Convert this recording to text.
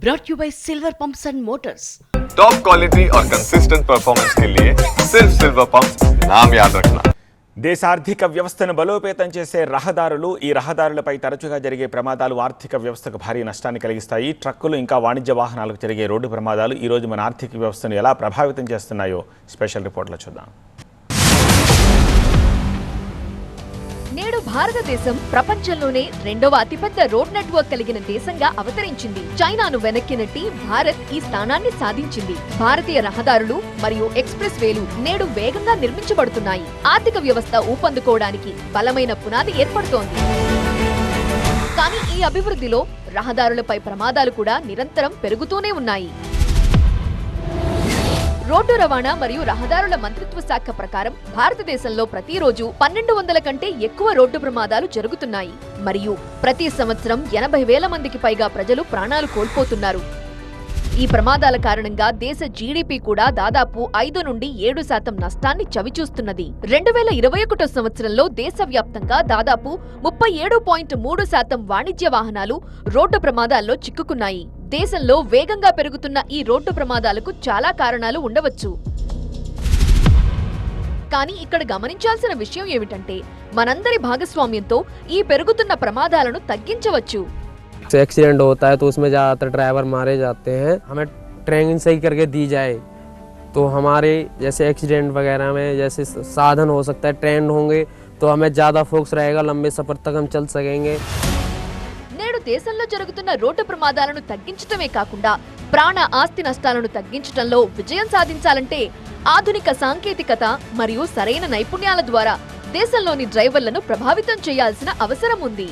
brought you by Silver Pumps and Motors. Top quality और consistent performance के लिए सिर्फ सिल्वर पंप नाम याद रखना దేశ ఆర్థిక వ్యవస్థను బలోపేతం చేసే రహదారులు ఈ రహదారులపై తరచుగా జరిగే ప్రమాదాలు ఆర్థిక వ్యవస్థకు భారీ నష్టాన్ని కలిగిస్తాయి ట్రక్కులు ఇంకా వాణిజ్య వాహనాలకు జరిగే రోడ్డు ప్రమాదాలు ఈ రోజు మన ఆర్థిక వ్యవస్థను ఎలా ప్రభావితం చేస్తున్నాయో స్పెషల్ రిపోర్ట్లో చూద్దాం భారతదేశం ప్రపంచంలోనే రెండవ అతిపెద్ద రోడ్ నెట్వర్క్ కలిగిన దేశంగా అవతరించింది. చైనాను వెనక్కి నెట్టి భారత్ ఈ స్థానాన్ని సాధించింది. భారతీయ రహదారులు మరియు ఎక్స్ప్రెస్ వేలు నేడు వేగంగా నిర్మించబడుతున్నాయి. ఆర్థిక వ్యవస్థ ఊపందుకోవడానికి బలమైన పునాది ఏర్పడుతోంది. కానీ ఈ అభివృద్ధిలో రహదారులపై ప్రమాదాలు కూడా నిరంతరం పెరుగుతూనే ఉన్నాయి. రోడ్డు రవాణా మరియు రహదారుల మంత్రిత్వ శాఖ ప్రకారం భారతదేశంలో ప్రతిరోజు పన్నెండు వందల కంటే ఎక్కువ రోడ్డు ప్రమాదాలు జరుగుతున్నాయి. మరియు ప్రతి సంవత్సరం ఎనభై వేల మందికి పైగా ప్రజలు ప్రాణాలు కోల్పోతున్నారు. ఈ ప్రమాదాల కారణంగా దేశ జీడీపీ కూడా దాదాపు ఐదు నుండి ఏడు శాతం నష్టాన్ని చవిచూస్తున్నది. రెండు వేల ఇరవై ఒకటో సంవత్సరంలో దేశవ్యాప్తంగా దాదాపు ముప్పై ఏడు పాయింట్ మూడు శాతం వాణిజ్య వాహనాలు రోడ్డు ప్రమాదాల్లో చిక్కుకున్నాయి. దేశంలో వేగంగా పెరుగుతున్న ఈ రోడ్డు ప్రమాదాలకు చాలా కారణాలు ఉండవచ్చు కానీ ఇక్కడ గమనించాల్సిన విషయం ఏమిటంటే మనందరి భాగస్వామ్యంతో ఈ పెరుగుతున్న ప్రమాదాలను తగ్గించవచ్చు से एक्सीडेंट होता है तो उसमें ज़्यादातर ड्राइवर मारे जाते हैं हमें ट्रेनिंग सही करके दी जाए तो हमारे जैसे एक्सीडेंट वगैरह में जैसे साधन हो सकता है ट्रेंड होंगे तो हमें ज़्यादा फोकस रहेगा लंबे सफ़र तक हम चल सकेंगे నేడు దేశంలో జరుగుతున్న రోడ్డు ప్రమాదాలను తగ్గించటమే కాకుండా ప్రాణ ఆస్తి నష్టాలను తగ్గించటంలో విజయం సాధించాలంటే ఆధునిక సాంకేతికత మరియు సరైన నైపుణ్యాల ద్వారా దేశంలోని డ్రైవర్లను ప్రభావితం చేయాల్సిన అవసరం ఉంది.